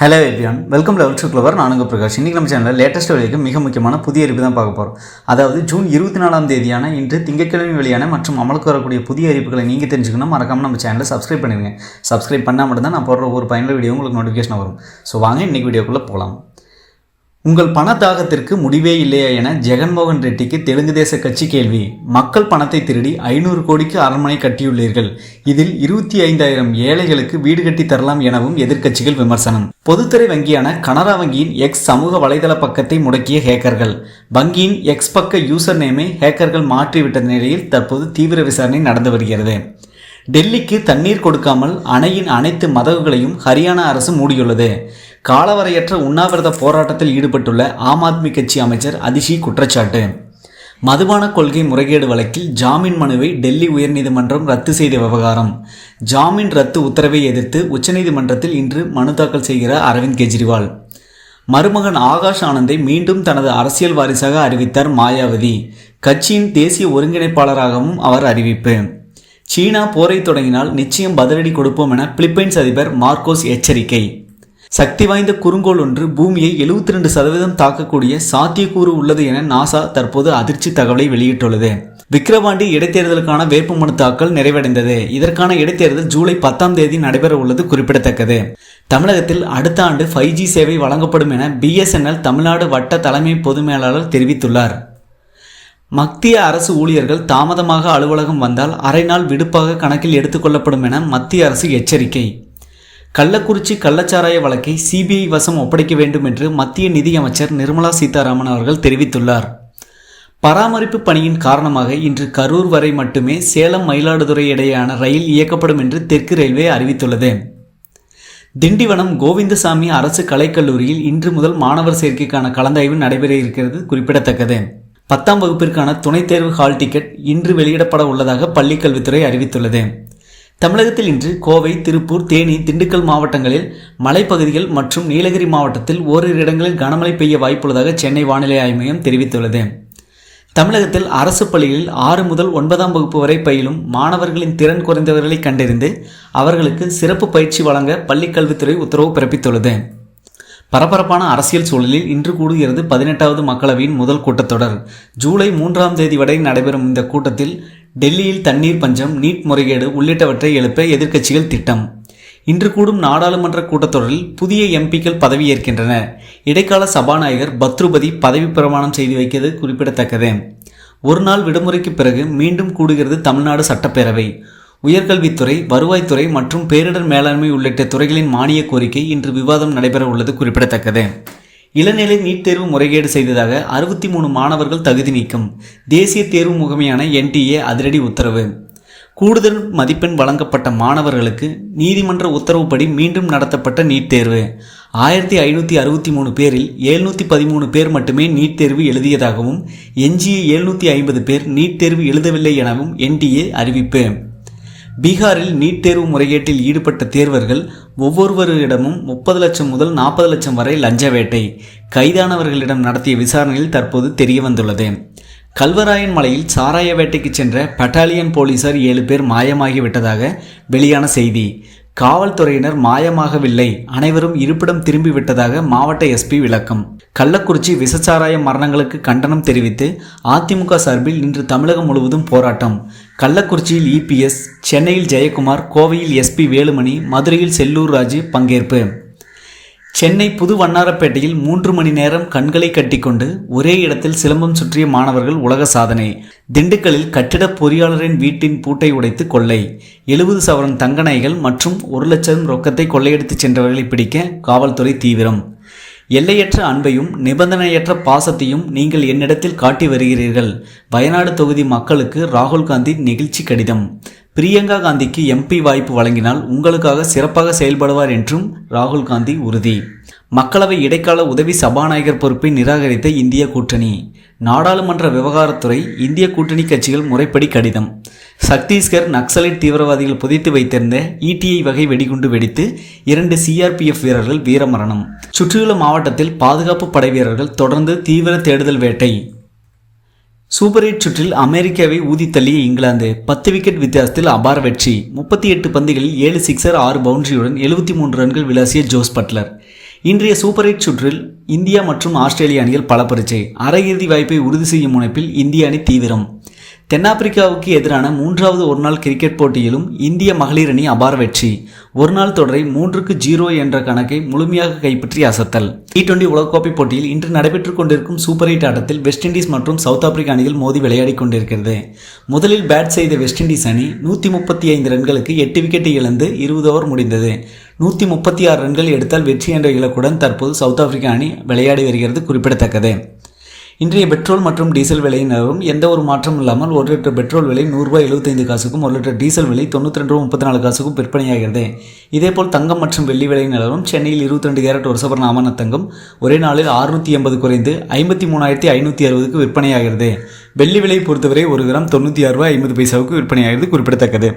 Hello everyone welcome level to clever நானுங்க பிரகாஷ். இன்றைக்கி நம்ம சேனலில் லேட்டஸ்ட் வெளியாக மிக முக்கியமான புதிய அறிவு தான் பார்க்க போகிறோம் அதாவது ஜூன் இருபத்தி நாலாம் தேதியான இன்று திங்கட்கிழமை வெளியான மற்றும் அமலுக்கு வரக்கூடிய புதிய அறிவிப்புகளை நீங்கள் தெரிஞ்சுக்கணும். மறக்காமல் நம்ம சேனலை சப்ஸ்கிரைப் பண்ணிடுங்க. சப்ஸ்கிரைப் பண்ணால் மட்டும்தான் நான் போடுற ஒரு பயனுள்ள வீடியோ உங்களுக்கு நோட்டிஃபிகேஷன் வரும். ஸோ வாங்க இன்றைக்கி வீடியோக்குள்ளே போகலாம் உங்கள் பணத்தாகத்திற்கு முடிவே இல்லையா என ஜெகன்மோகன் ரெட்டிக்கு தெலுங்கு தேச கட்சி கேள்வி. மக்கள் பணத்தை திருடி ஐநூறு கோடிக்கு அரண்மனை கட்டியுள்ளீர்கள். இதில் இருபத்தி ஐந்தாயிரம் ஏழைகளுக்கு வீடு கட்டி தரலாம் எனவும் எதிர்க்கட்சிகள் விமர்சனம். பொதுத்துறை வங்கியான கனரா வங்கியின் எக்ஸ் சமூக வலைதள பக்கத்தை முடக்கிய ஹேக்கர்கள். வங்கியின் எக்ஸ் பக்க யூசர் நேமை ஹேக்கர்கள் மாற்றிவிட்ட நிலையில் தற்போது தீவிர விசாரணை நடந்து வருகிறது. டெல்லிக்கு தண்ணீர் கொடுக்காமல் அணையின் அனைத்து மதகுகளையும் ஹரியானா அரசு மூடியுள்ளது. காலவரையற்ற உண்ணாவிரத போராட்டத்தில் ஈடுபட்டுள்ள ஆம் ஆத்மி கட்சி அமைச்சர் அதிஷி குற்றச்சாட்டு. மதுபான கொள்கை முறைகேடு வழக்கில் ஜாமீன் மனுவை டெல்லி உயர்நீதிமன்றம் ரத்து செய்த விவகாரம். ஜாமீன் ரத்து உத்தரவை எதிர்த்து உச்சநீதிமன்றத்தில் இன்று மனு தாக்கல் செய்கிறார் அரவிந்த் கெஜ்ரிவால். மருமகன் ஆகாஷ் ஆனந்தை மீண்டும் தனது அரசியல் வாரிசாக அறிவித்தார் மாயாவதி. கட்சியின் தேசிய ஒருங்கிணைப்பாளராகவும் அவர் அறிவிப்பு. சீனா போரை தொடங்கினால் நிச்சயம் பதிலடி கொடுப்போம் என பிலிப்பைன்ஸ் அதிபர் மார்க்கோஸ் எச்சரிக்கை. சக்தி வாய்ந்த குறுங்கோள் ஒன்று பூமியை எழுபத்தி ரெண்டு சதவீதம் தாக்கக்கூடிய சாத்தியக்கூறு உள்ளது என நாசா தற்போது அதிர்ச்சி தகவலை வெளியிட்டுள்ளது. விக்கிரவாண்டி இடைத்தேர்தலுக்கான வேட்புமனு தாக்கல் நிறைவடைந்தது. இதற்கான இடைத்தேர்தல் ஜூலை பத்தாம் தேதி நடைபெற உள்ளது குறிப்பிடத்தக்கது. தமிழகத்தில் அடுத்த ஆண்டு ஃபைவ் ஜி சேவை வழங்கப்படும் என பிஎஸ்என்எல் தமிழ்நாடு வட்ட தலைமை பொது மேலாளர் தெரிவித்துள்ளார். மத்திய அரசு ஊழியர்கள் தாமதமாக அலுவலகம் வந்தால் அரை நாள் விடுப்பாக கணக்கில் எடுத்துக்கொள்ளப்படும் என மத்திய அரசு எச்சரிக்கை. கள்ளக்குறிச்சி கள்ளச்சாராய வழக்கை சிபிஐ வசம் ஒப்படைக்க வேண்டும் என்று மத்திய நிதியமைச்சர் நிர்மலா சீதாராமன் அவர்கள் தெரிவித்துள்ளார். பராமரிப்பு பணியின் காரணமாக இன்று கரூர் வரை மட்டுமே சேலம் மயிலாடுதுறை இடையேயான ரயில் இயக்கப்படும் என்று தெற்கு ரயில்வே அறிவித்துள்ளது. திண்டிவனம் கோவிந்தசாமி அரசு கலைக்கல்லூரியில் இன்று முதல் மாணவர் சேர்க்கைக்கான கலந்தாய்வு நடைபெற இருக்கிறது குறிப்பிடத்தக்கது. பத்தாம் வகுப்பிற்கான துணைத் தேர்வு ஹால் டிக்கெட் இன்று வெளியிடப்பட உள்ளதாக பள்ளிக்கல்வித்துறை அறிவித்துள்ளது. தமிழகத்தில் இன்று கோவை திருப்பூர் தேனி திண்டுக்கல் மாவட்டங்களில் மலைப்பகுதிகள் மற்றும் நீலகிரி மாவட்டத்தில் ஓரிரு இடங்களில் கனமழை பெய்ய வாய்ப்புள்ளதாக சென்னை வானிலை ஆய்வு மையம் தெரிவித்துள்ளது. தமிழகத்தில் அரசு பள்ளிகளில் ஆறு முதல் ஒன்பதாம் வகுப்பு வரை பயிலும் மாணவர்களின் திறன் குறைந்தவர்களை கண்டறிந்து அவர்களுக்கு சிறப்பு பயிற்சி வழங்க பள்ளிக்கல்வித்துறை உத்தரவு பிறப்பித்துள்ளது. பரபரப்பான அரசியல் சூழலில் இன்று கூடுகிறது பதினெட்டாவது மக்களவையின் முதல் கூட்டத்தொடர். ஜூலை மூன்றாம் தேதி வரை நடைபெறும் இந்த கூட்டத்தில் டெல்லியில் தண்ணீர் பஞ்சம் நீட் முறைகேடு உள்ளிட்டவற்றை எழுப்ப எதிர்க்கட்சிகள் திட்டம். இன்று கூடும் நாடாளுமன்ற கூட்டத்தொடரில் புதிய எம்பிக்கள் பதவியேற்கின்றனர் இடைக்கால சபாநாயகர் பத்ருபதி பதவி பிரமாணம் செய்து வைக்கிறது குறிப்பிடத்தக்கது. ஒரு நாள் விடுமுறைக்கு பிறகு மீண்டும் கூடுகிறது தமிழ்நாடு சட்டப்பேரவை. உயர்கல்வித்துறை வருவாய்த்துறை மற்றும் பேரிடர் மேலாண்மை உள்ளிட்ட துறைகளின் மானிய கோரிக்கை இன்று விவாதம் நடைபெற உள்ளது குறிப்பிடத்தக்கது. இளநிலை நீட் தேர்வு முறைகேடு செய்ததாக அறுபத்தி மூணு மாணவர்கள் தகுதி நீக்கம். தேசிய தேர்வு முகமையான என்டிஏ அதிரடி உத்தரவு. கூடுதல் மதிப்பெண் வழங்கப்பட்ட மாணவர்களுக்கு நீதிமன்ற உத்தரவுப்படி மீண்டும் நடத்தப்பட்ட நீட் தேர்வு. ஆயிரத்தி ஐநூற்றி அறுபத்தி மூணு பேரில் எழுநூற்றி பதிமூணு பேர் மட்டுமே நீட் தேர்வு எழுதியதாகவும் எஞ்சிய எழுநூற்றி ஐம்பது பேர் நீட் தேர்வு எழுதவில்லை எனவும் என்டிஏ அறிவிப்பு. பீகாரில் நீட் தேர்வு முறைகேட்டில் ஈடுபட்ட தேர்வர்கள் ஒவ்வொருவரிடமும் முப்பது லட்சம் முதல் நாற்பது லட்சம் வரை லஞ்ச வேட்டை கைதானவர்களிடம் நடத்திய விசாரணையில் தற்போது தெரியவந்துள்ளது. கல்வராயன் மலையில் சாராய வேட்டைக்கு சென்ற பட்டாலியன் போலீசார் ஏழு பேர் மாயமாகிவிட்டதாக வெளியான செய்தி. காவல்துறையினர் மாயமாகவில்லை. அனைவரும் இருப்பிடம் திரும்பிவிட்டதாக மாவட்ட எஸ்பி விளக்கம். கள்ளக்குறிச்சி விசச்சாராய மரணங்களுக்கு கண்டனம் தெரிவித்து அதிமுக சார்பில் இன்று தமிழகம் முழுவதும் போராட்டம். கள்ளக்குறிச்சியில் இபிஎஸ் சென்னையில் ஜெயக்குமார் கோவையில் எஸ்பி வேலுமணி மதுரையில் செல்லூர் ராஜு பங்கேற்பு. சென்னை புது வண்ணாரப்பேட்டையில் மூன்று மணி நேரம் கண்களை கட்டிக்கொண்டு ஒரே இடத்தில் சிலம்பம் சுற்றிய மாணவர்கள் உலக சாதனை. திண்டுக்கல்லில் கட்டிட பொறியாளரின் வீட்டின் பூட்டை உடைத்து கொள்ளை. எழுபது சவரன் தங்க நகைகள் மற்றும் ஒரு லட்சம் ரொக்கத்தை கொள்ளையடித்துச் சென்றவர்களை பிடிக்க காவல்துறை தீவிரம். எல்லையற்ற அன்பையும் நிபந்தனையற்ற பாசத்தையும் நீங்கள் என்னிடத்தில் காட்டி வருகிறீர்கள். வயநாடு தொகுதி மக்களுக்கு ராகுல் காந்தி நெகிழ்ச்சி கடிதம். பிரியங்கா காந்திக்கு எம்பி வாய்ப்பு வழங்கினால் உங்களுக்காக சிறப்பாக செயல்படுவார் என்றும் ராகுல் காந்தி உறுதி. மக்களவை இடைக்கால உதவி சபாநாயகர் பொறுப்பை நிராகரித்த இந்திய கூட்டணி. நாடாளுமன்ற விவகாரத்துறை இந்திய கூட்டணி கட்சிகள் முறைப்படி கடிதம். சத்தீஸ்கர் நக்சலைட் தீவிரவாதிகள் புதைத்து வைத்திருந்த இடிஐ வகை வெடிகுண்டு வெடித்து இரண்டு சிஆர்பிஎஃப் வீரர்கள் வீரமரணம். சுற்றியுள்ள மாவட்டத்தில் பாதுகாப்பு படை வீரர்கள் தொடர்ந்து தீவிர தேடுதல் வேட்டை. சூப்பர் எயிட் சுற்றில் அமெரிக்காவை ஊதி தள்ளிய இங்கிலாந்து பத்து விக்கெட் வித்தியாசத்தில் அபார வெற்றி. முப்பத்தி எட்டு பந்துகளில் ஏழு சிக்ஸர் ஆறு பவுண்டரியுடன் எழுபத்தி மூன்று ரன்கள் விளாசிய ஜோஸ் பட்லர். இன்றைய சூப்பர் எயிட் சுற்றில் இந்தியா மற்றும் ஆஸ்திரேலிய அணிகள் பல பரீட்சை அரையிறுதி வாய்ப்பை உறுதி செய்யும் முனைப்பில் இந்திய அணி தீவிரம். தென்னாப்பிரிக்காவுக்கு எதிரான மூன்றாவது ஒருநாள் கிரிக்கெட் போட்டியிலும் இந்திய மகளிர் அணி அபார வெற்றி. ஒருநாள் தொடரை மூன்றுக்கு ஜீரோ என்ற கணக்கை முழுமையாக கைப்பற்றி அசத்தல். டி டுவெண்டி உலகக்கோப்பை போட்டியில் இன்று நடைபெற்றுக் கொண்டிருக்கும் சூப்பர் எயிட் ஆட்டத்தில் வெஸ்ட் இண்டீஸ் மற்றும் சவுத் ஆப்பிரிக்கா அணிகள் மோதி விளையாடிக் கொண்டிருக்கிறது. முதலில் பேட் செய்த வெஸ்ட் இண்டீஸ் அணி நூற்றி முப்பத்தி ஐந்து ரன்களுக்கு எட்டு விக்கெட்டை இழந்து இருபது ஓவர் முடிந்தது. நூற்றி முப்பத்தி ஆறு ரன்கள் எடுத்தால் வெற்றி என்ற இலக்குடன் தற்போது சவுத் ஆப்பிரிக்கா அணி விளையாடி வருகிறது குறிப்பிடத்தக்கது. இன்றைய பெட்ரோல் மற்றும் டீசல் விலை நிலவும் எந்த ஒரு மாற்றம் இல்லாமல் ஒரு லிட்டர் பெட்ரோல் விலை நூறுரூவா எழுபத்தைந்து காசுக்கும் ஒரு லிட்டர் டீசல் விலை தொண்ணூற்றி ரெண்டு ரூபா முப்பத்தி நாலு காசுக்கும் விற்பனையாகிறது. இதேபோல் தங்கம் மற்றும் வெள்ளி விலை நிலவும் சென்னையில் இருபத்தி ரெண்டு கேரட் ஒரு சவரன் ஆமான தங்கம் ஒரே நாளில் அறுநூற்றி எண்பது குறைந்து ஐம்பத்தி மூணாயிரத்தி ஐநூற்றி அறுபதுக்கு விற்பனையாகிறது. வெள்ளி விலை பொறுத்தவரை ஒரு கிராம் தொண்ணூற்றி ஆறு ரூபாய் ஐம்பது பைசாவுக்கு விற்பனையாகிறது குறிப்பிடத்தக்கது.